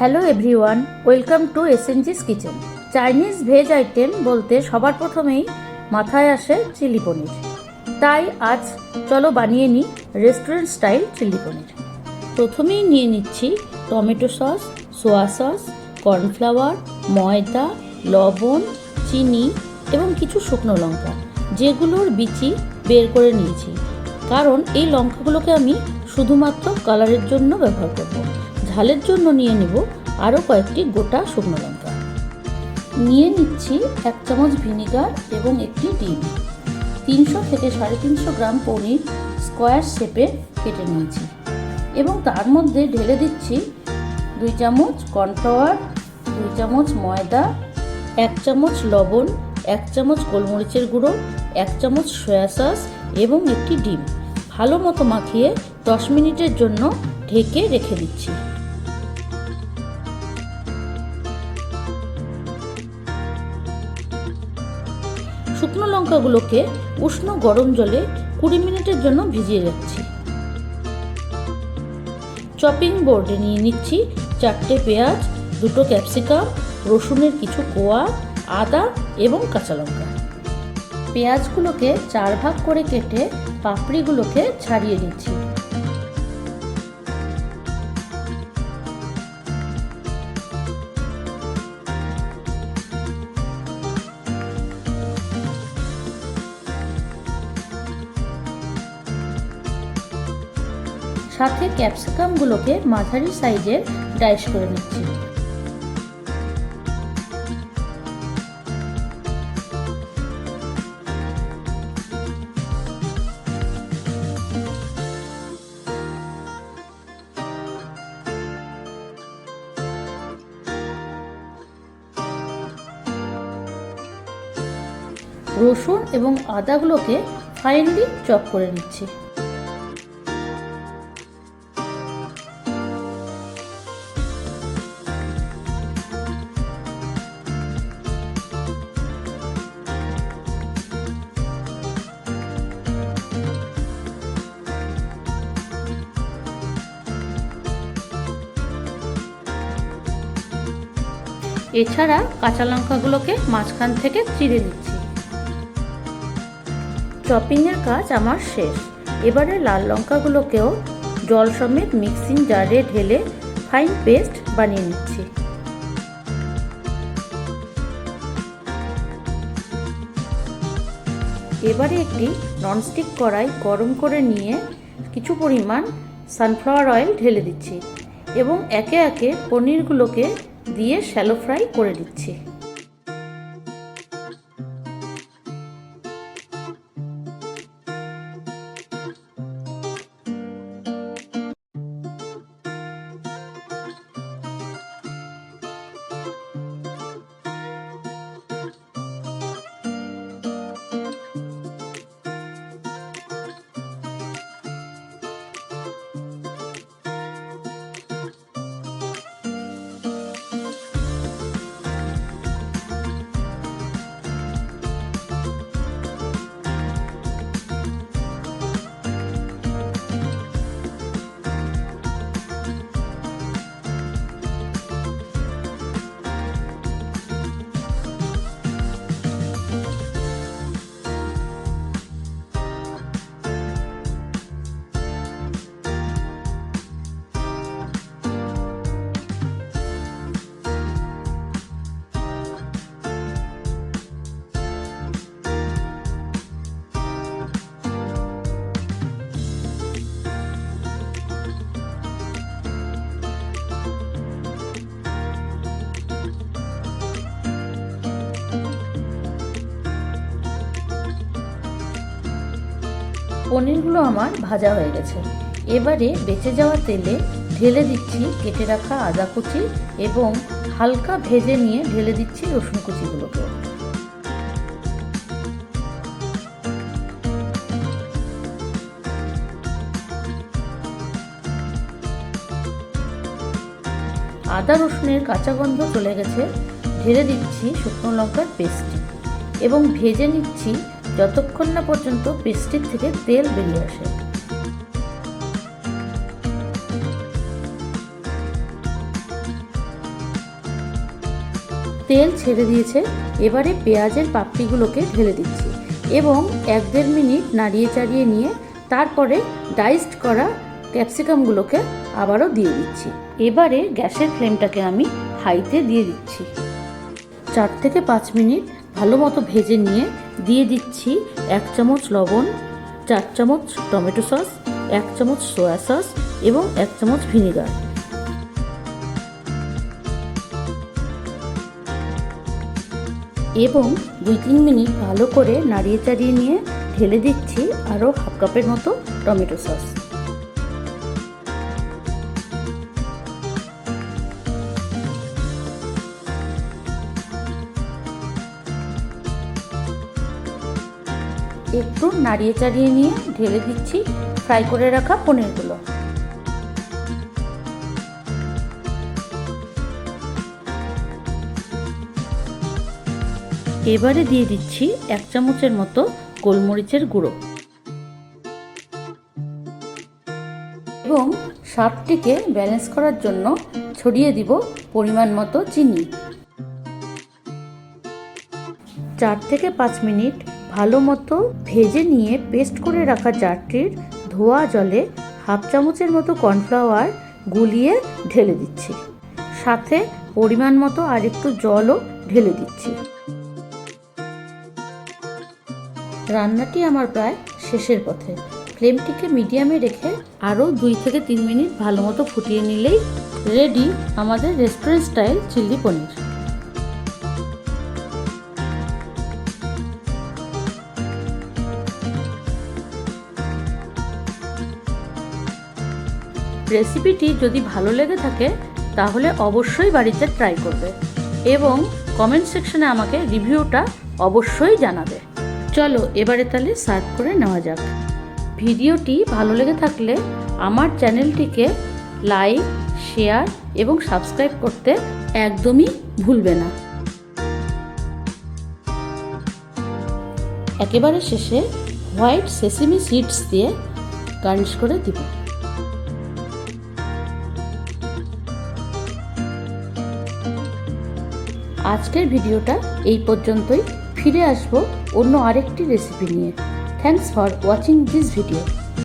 Hello everyone, welcome to SNG's kitchen. Chinese veg item বলতে সবার প্রথমেই মাথায় আসে চিলি পনির। তাই আজ চলো বানিয়ে নিই রেস্টুরেন্ট স্টাইল চিলি পনির। প্রথমেই নিয়ে নিচ্ছি tomato sauce, soya sauce, cornflour, ময়দা, লবণ, চিনি এবং কিছু শুকনো লঙ্কা, যেগুলোর বিচি বের করে নিয়েছি। কারণ এই লঙ্কাগুলোকে আমি শুধুমাত্র কালারের জন্য ব্যবহার করব। ঝালের জন্য নিয়ে নেব আরও কয়েকটি গোটা শুকনো লঙ্কা। নিয়ে নিচ্ছি এক চামচ ভিনিগার এবং একটি ডিম। তিনশো থেকে সাড়ে তিনশো গ্রাম পনির স্কোয়ার শেপে কেটে নিয়েছি এবং তার মধ্যে ঢেলে দিচ্ছি দুই চামচ কর্নফ্লাওয়ার, দুই চামচ ময়দা, এক চামচ লবণ, এক চামচ গোলমরিচের গুঁড়ো, এক চামচ সয়া সস এবং একটি ডিম। ভালো মতো মাখিয়ে দশ মিনিটের জন্য ঢেকে রেখে দিচ্ছি। লঙ্কাগুলোকে উষ্ণ গরম জলে কুড়ি মিনিটের জন্য ভিজিয়ে রাখছি। চপিং বোর্ডে নিয়ে নিচ্ছি চারটে পেঁয়াজ, দুটো ক্যাপসিকাম, রসুনের কিছু কোয়া, আদা এবং কাঁচা লঙ্কা। পেঁয়াজগুলোকে চার ভাগ করে কেটে পাপড়িগুলোকে ছাড়িয়ে নিচ্ছি। সাথে ক্যাপসিকামগুলোকে মাঝারি সাইজের ডাইস করে নিচ্ছি। রসুন এবং আদাগুলোকে ফাইনলি চপ করে নিচ্ছি। এছাড়া কাঁচা লঙ্কাগুলোকে মাঝখান থেকে চিড়ে নিচ্ছি। চপিংয়ের কাজ আমার শেষ। এবারে লাল লঙ্কাগুলোকেও জল সমেত মিক্সিং জারে ঢেলে ফাইন পেস্ট বানিয়ে নিচ্ছি। এবারে একটি ননস্টিক কড়াই গরম করে নিয়ে কিছু পরিমাণ সানফ্লাওয়ার অয়েল ঢেলে দিচ্ছি এবং একে একে পনিরগুলোকে দিয়ে শ্যালো ফ্রাই করে দিচ্ছি। পনিরগুলো আমার ভাজা হয়ে গেছে। এবারে বেঁচে যাওয়া তেলে ঢেলে দিচ্ছি কেটে রাখা আদা কুচি এবং হালকা ভেজে নিয়ে ঢেলে দিচ্ছি রসুন কুচিগুলোকে। আদা রসুনের কাঁচা গন্ধ চলে গেছে। ঢেলে দিচ্ছি শুকনো লঙ্কার পেস্টটি এবং ভেজে নিচ্ছি যতক্ষণ না পর্যন্ত পেস্টির থেকে তেল বেরিয়ে আসে। তেল ছেড়ে দিয়েছে, এবারে পেঁয়াজের পাপড়িগুলোকে ঢেলে দিচ্ছি এবং এক দেড় মিনিট নাড়িয়ে চাড়িয়ে নিয়ে তারপরে ডাইসড করা ক্যাপসিকামগুলোকে আবারও দিয়ে দিচ্ছি। এবারে গ্যাসের ফ্লেমটাকে আমি হাইতে দিয়ে দিচ্ছি। চার থেকে পাঁচ মিনিট ভালো মতো ভেজে নিয়ে দিয়ে দিচ্ছি এক চামচ লবণ, চার চামচ টমেটো সস, এক চামচ সোয়া সস এবং এক চামচ ভিনেগার। এবং দুই তিন মিনিট ভালো করে নাড়িয়ে চাড়িয়ে নিয়ে ঢেলে দিচ্ছি আরও হাফ কাপের মতো টমেটো সস। একটু নাড়িয়ে চাড়িয়ে নিয়ে ঢেলে দিচ্ছি। ফ্রাই করে রাখা পনিরগুলো। এবারে দিয়ে দিচ্ছি এক চামচের মতো গোলমরিচের গুঁড়ো। এবং স্বাদটিকে ব্যালেন্স করার জন্য ছড়িয়ে দিব পরিমাণ মতো চিনি। চার থেকে পাঁচ মিনিট ভালো মতো ভেজে নিয়ে পেস্ট করে রাখা চারটির ধোয়া জলে হাফ চামচের মতো কর্নফ্লাওয়ার গুলিয়ে ঢেলে দিচ্ছি। সাথে পরিমাণ মতো আর একটু জলও ঢেলে দিচ্ছি। রান্নাটি আমার প্রায় শেষের পথে। ফ্লেমটিকে মিডিয়ামে রেখে আরও দুই থেকে তিন মিনিট ভালো মতো ফুটিয়ে নিলেই রেডি আমাদের রেস্টুরেন্ট স্টাইল চিলি পনির। রেসিপিটি যদি ভালো লেগে থাকে, তাহলে অবশ্যই বাড়িতে ট্রাই করবে এবং কমেন্ট সেকশনে আমাকে রিভিউটা অবশ্যই জানাবে। চলো, এবারে তাহলে সার্ভ করে নেওয়া যাক। ভিডিওটি ভালো লেগে থাকলে আমার চ্যানেলটিকে লাইক শেয়ার এবং সাবস্ক্রাইব করতে একদমই ভুলবে না। একেবারে শেষে হোয়াইট সেসিমি সিডস দিয়ে গার্নিশ করে দিব। আজকের ভিডিওটা এই পর্যন্তই। ফিরে আসব অন্য আরেকটি রেসিপি নিয়ে। Thanks for watching this video